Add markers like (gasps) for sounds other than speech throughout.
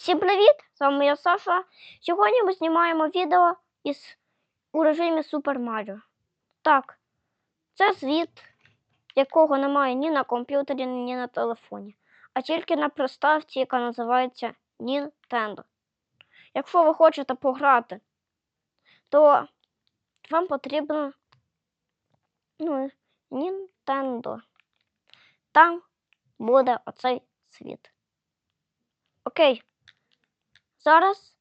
Всім привіт! З вами я Саша. Сьогодні ми знімаємо відео із у режимі Super Mario. Так, це звіт, якого немає ні на комп'ютері, ні на телефоні, а тільки на приставці, яка називається Nintendo. Якщо ви хочете пограти, то вам потрібно ну, Nintendo. Там буде оцей світ. Окей. Зараз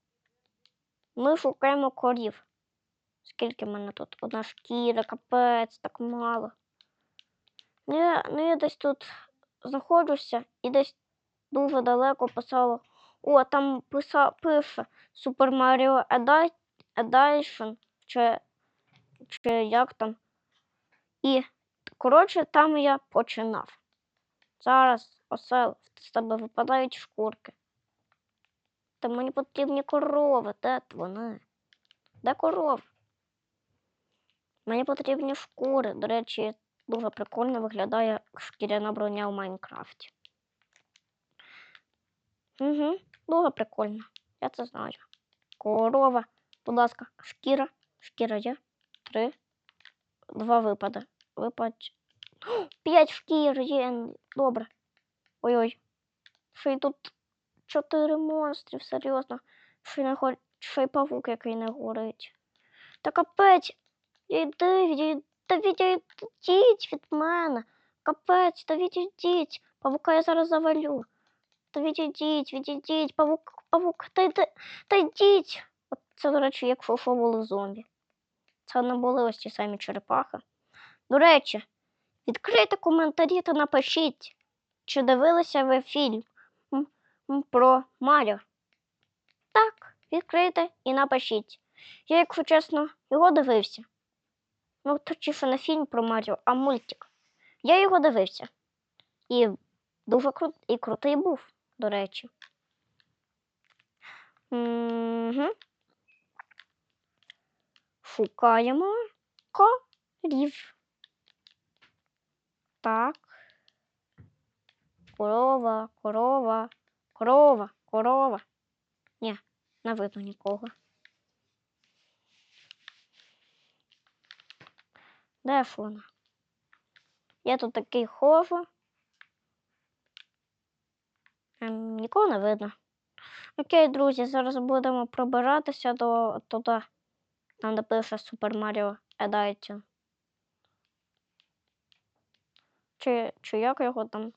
ми шукаємо корів. Скільки в мене тут? Одна шкіра, капець, так мало. Ну я, ну, я десь тут знаходжуся і десь дуже далеко писало. О, там писа, пише Super Mario Edition, чи, чи як там. І, коротше, там я починав. Зараз осел, з тебе випадають шкурки. Та мені потрібні корови, де вони? Де корови? Мені потрібні шкури. До речі, дуже прикольно виглядає шкіряна броня в Майнкрафті. Угу, дуже прикольно. Я це знаю. Корова. Будь ласка, шкіра. Шкіра є. Три. Два випади. Випад. О, П'ять шкір є. Добре. Ой-ой. Ще й тут чотири монстрів, серйозно. Ще й, не гор... ще й павук, який не горить. Та капець. Йди, йди, та від мене. Капець, та відійдіть. Павука я зараз завалю. Та відійдіть, відійдіть, павук, павук, та йди, та йдіть. От це, до речі, як шофо були зомбі. Це не були ось ті самі черепахи. До речі, відкрийте коментарі та напишіть, чи дивилися ви фільм про Маріо. Так, відкрийте і напишіть. Я, якщо чесно, його дивився. Ну, точніше, не фільм про Маріо, а мультик. Я його дивився. І дуже крут... і крутий був, до речі. Угу. Шукаємо корів. Так. Корова, корова, корова, корова. Ні, не видно нікого. Де ж вона? Я тут такий ходжу. Ем, нікого не видно. Окей, друзі, зараз будемо пробиратися до туди, там де пише Super Mario Edition. Чи, чи як його там?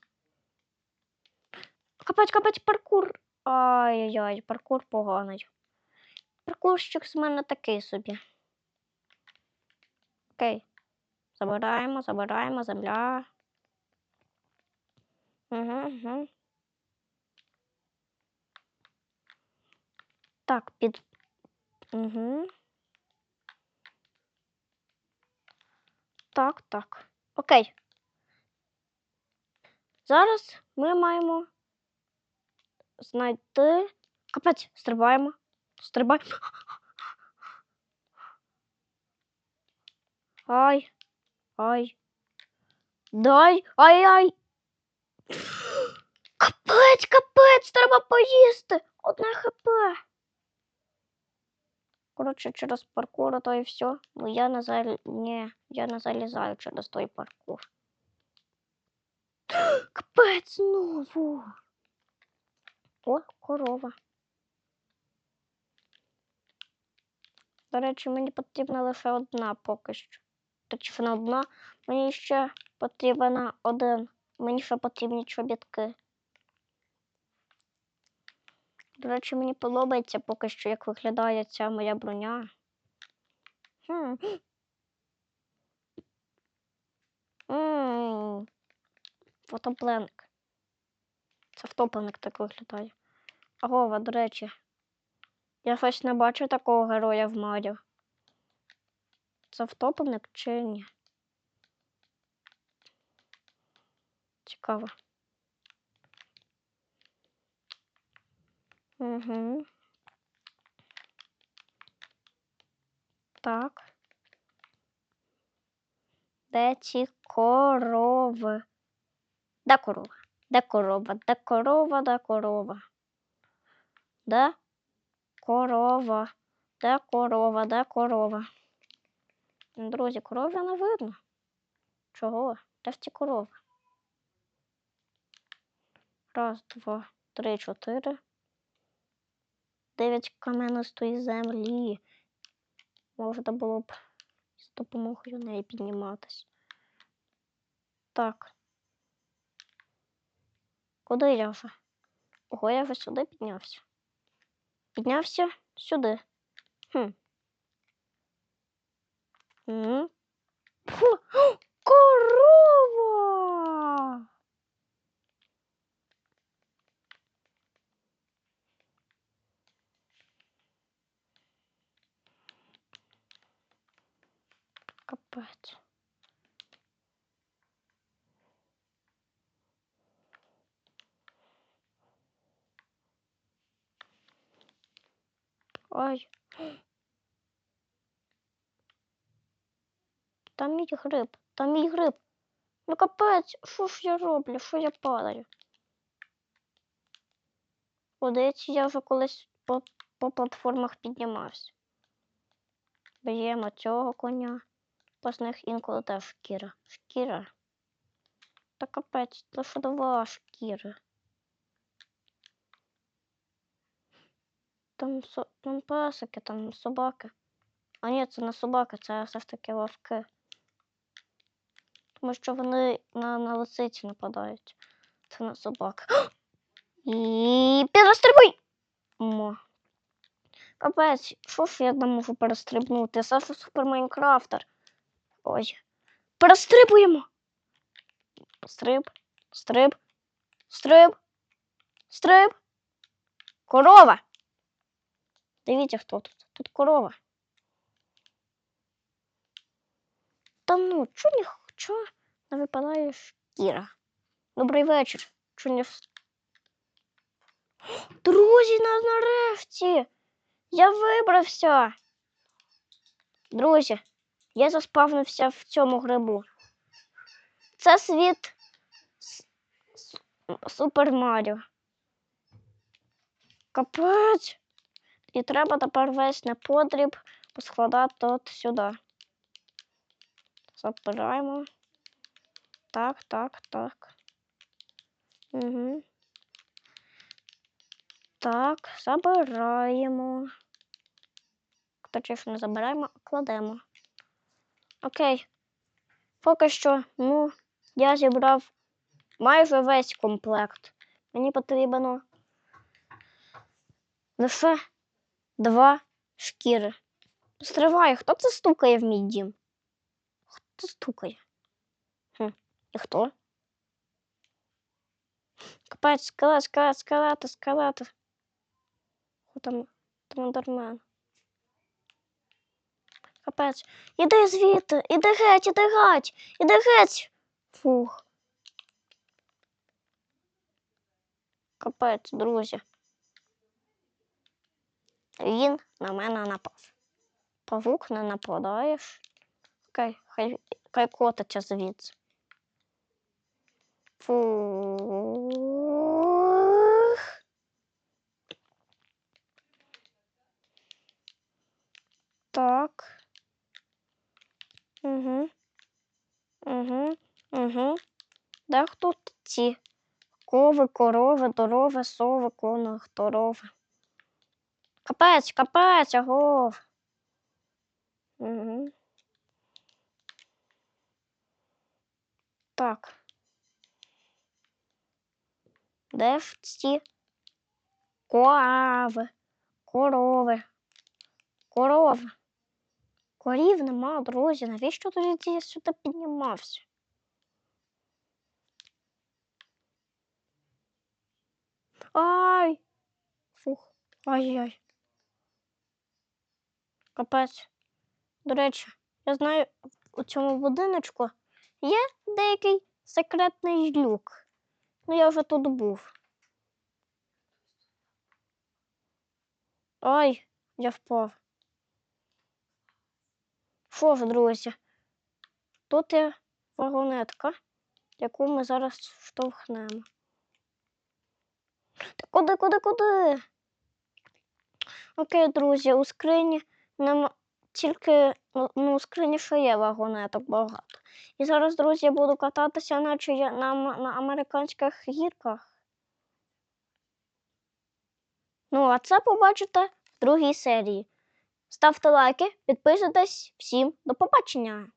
Капець, капець, паркур. Ай-яй-яй, паркур поганий. Паркурщик з мене такий собі. Окей. Забираємо, забираємо, земля. Угу, угу. Так, під. Угу. Так, так. Окей. Зараз ми маємо знайти. Капець, стрибаємо. Стрибаємо. Ай. Ай. Дай. Ай-ай. Капець, капець, треба поїсти. Одне хп. Коротше, через паркур, то і все. Ну я не зал... Ні, я не залізаю через той паркур. (gasps) Капець знову. О, корова. До речі, мені потрібна лише одна поки що. Точно одна. Мені ще потрібна один. Мені ще потрібні чобітки. До речі, мені подобається поки що, як виглядає ця моя броня. Хм. Фотопленник. Це втопленник так виглядає. Агова, до речі. Я щось не бачу такого героя в Маріо. Це втопленник чи ні? Цікаво. Угу. Так. Де ці корови? Де корова? Де корова? Де корова, де корова? Де корова? Де корова? Де корова? Друзі, корови не видно. Чого? Де ж ці корови? Раз, два, три, чотири. Дев'ять кам'янистої землі. Можна було б з допомогою неї підніматись. Так. Куди я вже? Ого, я вже сюди піднявся. Піднявся сюди. Хм. Фу, (gasps) Корова! Капець. Ой. Там мій гриб, там мій гриб. Ну капець, що ж я роблю? Що я падаю? Здається, я вже колись по, по платформах піднімався. Б'ємо цього коня. Бо них інколи теж шкіра. Шкіра. Та капець, лише два шкіри. Там, там песики, там собаки. А ні, це не собаки, це все ж таки вовки. Тому що вони на, на лисиці нападають. Це не собака. (gasps) І перестрибуй! Мо. Капець, що ж я там можу перестрибнути? Саша Супер Майнкрафтер. Ой. Перестрибуємо! Стриб, стриб, стриб, стриб. Корова! Дивіться, хто тут. Тут корова. Та ну, чо не, чо не випадає шкіра? Добрий вечір. Чо не... Друзі, на нарешті! Я вибрався. Друзі, я заспавнився в цьому грибу. Це світ Супер Маріо. Капець. І треба тепер весь неподріб поскладати от сюди. Забираємо. Так, так, так. Угу. Так, забираємо. Точніше, не забираємо, а кладемо. Окей. Поки що, ну, я зібрав майже весь комплект. Мені потрібно лише два шкіри. Стривай, хто це стукає в мій дім? Хто стукає? Хм. І хто? Капець, скелет, скелет, скелети, скелети. Хто там? Там ендермен. Капець. Іди звідти, іди геть, іди геть, іди геть. Фух. Капець, друзі. Він на мене напав. Павук не нападаєш. Окей, хай, хай котиться звідси. Фух. Так. Угу. Угу. Угу. Де хто ці? Кови, корови, дорови, сови, кони, хторови. Капець, капець, агов. Угу. Так. Де ж ці коави, корови, корови? Корів нема, друзі. Навіщо тоді я сюди піднімався? Ай! Фух. Ай-яй. Капець. До речі, я знаю, у цьому будиночку є деякий секретний люк. Ну, я вже тут був. Ай, я впав. Що ж, друзі? Тут є вагонетка, яку ми зараз штовхнемо. Та куди, куди, куди? Окей, друзі, у скрині нема тільки ну, ну, у скрині є вагонеток багато. І зараз, друзі, я буду кататися, наче я на, на американських гірках. Ну, а це побачите в другій серії. Ставте лайки, підписуйтесь. Всім до побачення!